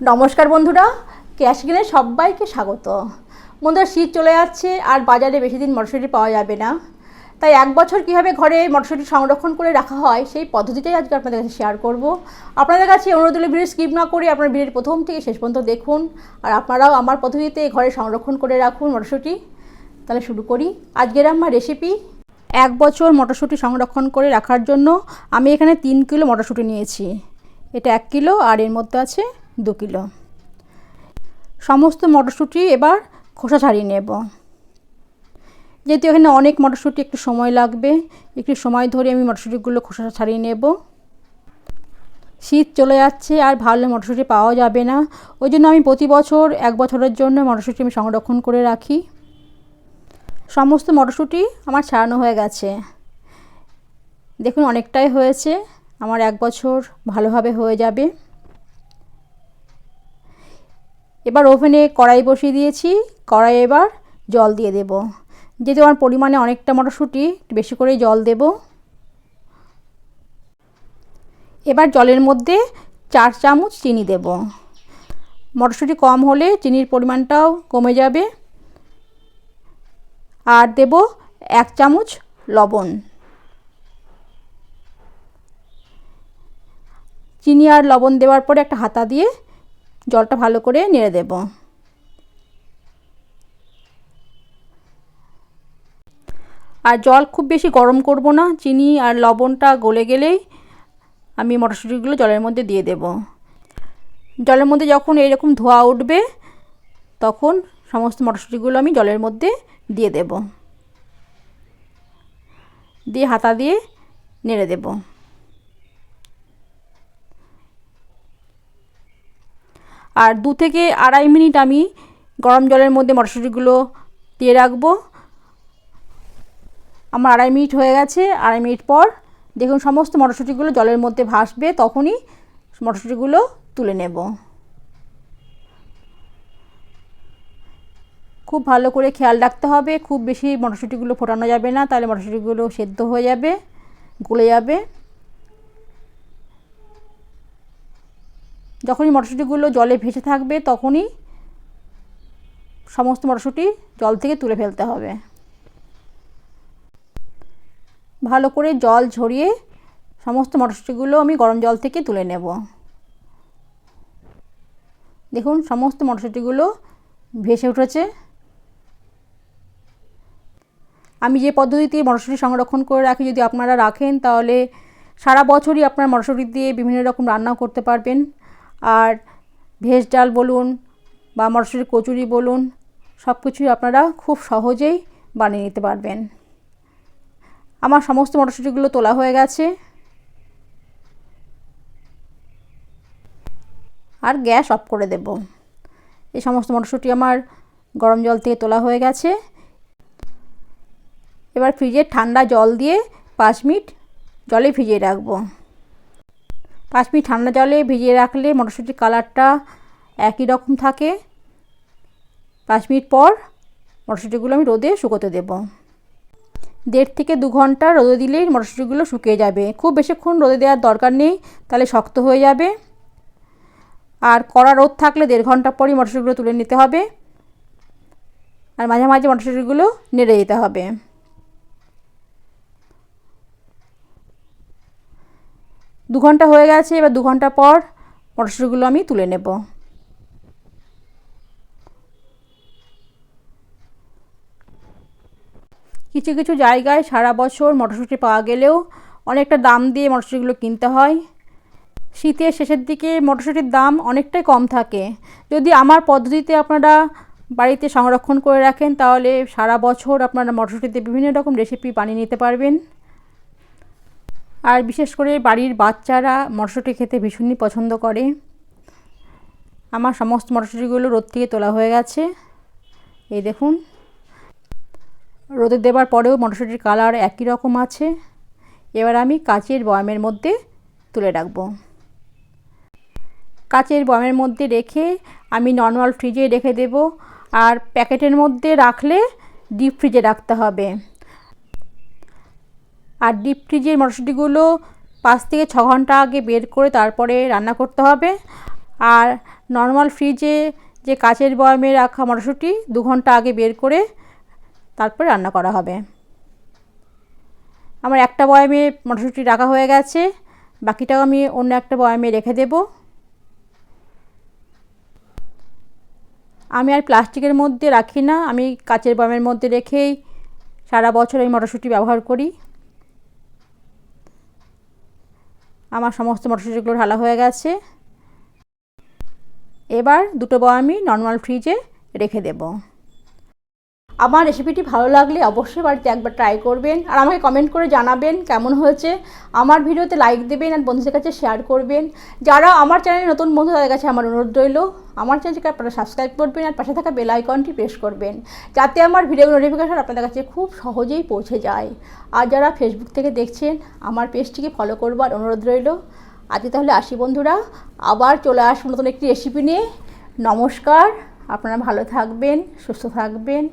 নমস্কার বন্ধুরা, ক্যাশ কিনে সবাইকে স্বাগত। বন্ধুরা, শীত চলে যাচ্ছে আর বাজারে বেশি দিন মটরশুঁটি পাওয়া যাবে না। তাই এক বছর কীভাবে ঘরে মটরশুঁটি সংরক্ষণ করে রাখা হয়, সেই পদ্ধতিটাই আজকে আপনাদের কাছে শেয়ার করব। আপনাদের কাছে অনুরোধ হলে ভিডিও স্কিপ না করে আপনার ভিডিওর প্রথম থেকে শেষ পর্যন্ত দেখুন, আর আপনারাও আমার পদ্ধতিতে ঘরে সংরক্ষণ করে রাখুন মটরশুঁটি। তাহলে শুরু করি। আজকের আমার রেসিপি এক বছর মটরশুঁটি সংরক্ষণ করে রাখার জন্য আমি এখানে তিন কিলো মটরশুঁটি নিয়েছি। এটা এক কিলো, আর এর মধ্যে আছে দু কিলো। সমস্ত মটরশুঁটি এবার খোসা ছাড়িয়ে নেব। যেহেতু এখানে অনেক মটরশুঁটি, একটু সময় লাগবে। একটু সময় ধরে আমি মটরশুঁটিগুলো খোসা ছাড়িয়ে নেব। শীত চলে যাচ্ছে, আর ভালো মটরশুঁটি পাওয়া যাবে না। ওই জন্য আমি প্রতি বছর এক বছরের জন্য মটরশুঁটি আমি সংরক্ষণ করে রাখি। সমস্ত মটরশুঁটি আমার ছাড়ানো হয়ে গেছে। দেখুন, অনেকটাই হয়েছে। আমার এক বছর ভালোভাবে হয়ে যাবে। এবার ওভেনে কড়াই বসিয়ে দিয়েছি। কড়াই এবার জল দিয়ে দেব। যেহেতু আমার পরিমাণে অনেকটা মটরশুঁটি বেশি করে জল দেব। এবার জলের মধ্যে চার চামচ চিনি দেব। মটরশুঁটি কম হলে চিনির পরিমাণটাও কমে যাবে। আর দেব এক চামচ লবণ। চিনি আর লবণ দেওয়ার পরে একটা হাতা দিয়ে জলটা ভালো করে নেড়ে দেব। আর জল খুব বেশি গরম করব না, চিনি আর লবণটা গলে গেলেই আমি মটরশুঁটিগুলো জলের মধ্যে দিয়ে দেব। জলের মধ্যে যখন এরকম ধোয়া উঠবে, তখন সমস্ত মটরশুঁটিগুলো আমি জলের মধ্যে দিয়ে দেব। দিয়ে হাতা দিয়ে নেড়ে দেব। আর দু থেকে আড়াই মিনিট আমি গরম জলের মধ্যে মটরশুঁটিগুলো দিয়ে রাখব। আমার আড়াই মিনিট হয়ে গেছে, আড়াই মিনিট পর দেখুন সমস্ত মটরশুঁটিগুলো জলের মধ্যে ভাসবে, তখনই মটরশুঁটিগুলো তুলে নেব। খুব ভালো করে খেয়াল রাখতে হবে, খুব বেশি মটরশুঁটিগুলো ফোটানো যাবে না, তাহলে মটরশুঁটিগুলো সেদ্ধ হয়ে যাবে, গলে যাবে। যখনই মটরশুঁটিগুলো জলে ভেসে থাকবে, তখনই সমস্ত মটরশুঁটি জল থেকে তুলে ফেলতে হবে। ভালো করে জল ঝরিয়ে সমস্ত মটরশুঁটিগুলো আমি গরম জল থেকে তুলে নেব। দেখুন, সমস্ত মটরশুঁটিগুলো ভেসে উঠেছে। আমি যে পদ্ধতিতে মটরশুঁটি সংরক্ষণ করে রাখি, যদি আপনারা রাখেন, তাহলে সারা বছরই আপনার মটরশুঁটি দিয়ে বিভিন্ন রকম রান্নাও করতে পারবেন। আর ভেজ ডাল বলুন বা মটরশুঁটির কচুরি বলুন, সব কিছুই আপনারা খুব সহজেই বানিয়ে নিতে পারবেন। আমার সমস্ত মটরশুঁটিগুলো তোলা হয়ে গেছে। আর গ্যাস অফ করে দেব। এই সমস্ত মটরশুঁটি আমার গরম জল থেকে তোলা হয়ে গেছে। এবার ফ্রিজে ঠান্ডা জল দিয়ে পাঁচ মিনিট জলে ভিজিয়ে রাখব। পাঁচ মিনিট ঠান্ডা জলে ভিজিয়ে রাখলে মটরশুঁটির কালারটা একই রকম থাকে। পাঁচ মিনিট পর মটরশুঁটিগুলো আমি রোদে শুকোতে দেব। দেড় থেকে দু ঘণ্টা রোদে দিলেই মটরশুঁটিগুলো শুকিয়ে যাবে। খুব বেশিক্ষণ রোদে দেওয়ার দরকার নেই, তাহলে শক্ত হয়ে যাবে। আর কড়া রোদ থাকলে দেড় ঘণ্টা পরই মটরশুঁটিগুলো তুলে নিতে হবে। আর মাঝে মাঝে মটরশুঁটিগুলো নেড়ে দিতে হবে। দু ঘণ্টা হয়ে গেছে, এবার দু ঘণ্টা পর মটরশুঁটিগুলো আমি তুলে নেব। কিছু কিছু জায়গায় সারা বছর মটরশুঁটি পাওয়া গেলেও অনেকটা দাম দিয়ে মটরশুঁটিগুলো কিনতে হয়। শীতের শেষের দিকে মটরশুঁটির দাম অনেকটাই কম থাকে। যদি আমার পদ্ধতিতে আপনারা বাড়িতে সংরক্ষণ করে রাখেন, তাহলে সারা বছর আপনারা মটরশুঁটিতে বিভিন্ন রকম রেসিপি বানিয়ে নিতে পারবেন। আর বিশেষ করে বাড়ির বাচ্চারা মটরশুঁটি খেতে ভীষণই পছন্দ করে। আমার সমস্ত মটরশুঁটিগুলো রোদ থেকে তোলা হয়ে গেছে। এই দেখুন। রোদে দেবার পরেও মটরশুঁটির কালার একই রকম আছে। এবার আমি কাচের বয়ামের মধ্যে তুলে রাখব। কাচের বয়ামের মধ্যে রেখে আমি নর্মাল ফ্রিজে রেখে দেব। আর প্যাকেটের মধ্যে রাখলে ডিপ ফ্রিজে রাখতে হবে। আর ডিপ ফ্রিজের মটরশুঁটিগুলো পাঁচ থেকে ছ ঘণ্টা আগে বের করে তারপরে রান্না করতে হবে। আর নর্মাল ফ্রিজে যে কাচের বয়ামে রাখা মটরশুঁটি দু ঘণ্টা আগে বের করে তারপর রান্না করা হবে। আমার একটা বয়ামে মটরশুঁটি রাখা হয়ে গেছে, বাকিটাও আমি অন্য একটা বয়ামে রেখে দেব। আমি আর প্লাস্টিকের মধ্যে রাখি না, আমি কাচের বয়ামের মধ্যে রেখেই সারা বছর এই মটরশুঁটি ব্যবহার করি। আমার সমস্ত মটরশুঁটিগুলো ঢালা হয়ে গেছে। এবার দুটো বয়ামি নর্মাল ফ্রিজে রেখে দেব। আমার রেসিপিটি ভালো লাগলে অবশ্যই বাড়িতে একবার ট্রাই করবেন। আর আমাকে কমেন্ট করে জানাবেন কেমন হয়েছে। আমার ভিডিওতে লাইক দেবেন আর বন্ধুদের কাছে শেয়ার করবেন। যারা আমার চ্যানেলে নতুন বন্ধু, তাদের কাছে আমার অনুরোধ রইল, আমার চ্যানেলকে আপনারা সাবস্ক্রাইব করবেন আর পাশে থাকা বেল আইকনটি প্রেস করবেন। যাতে আমার ভিডিও নোটিফিকেশন আপনাদের কাছে খুব সহজেই পৌঁছে যায়। আর যারা ফেসবুক থেকে দেখছেন, আমার পেজটিকে ফলো করবার অনুরোধ রইল। আজকে তাহলে আসি বন্ধুরা। আবার চলে আসব নতুন একটি রেসিপি নিয়ে। নমস্কার। আপনারা ভালো থাকবেন, সুস্থ থাকবেন।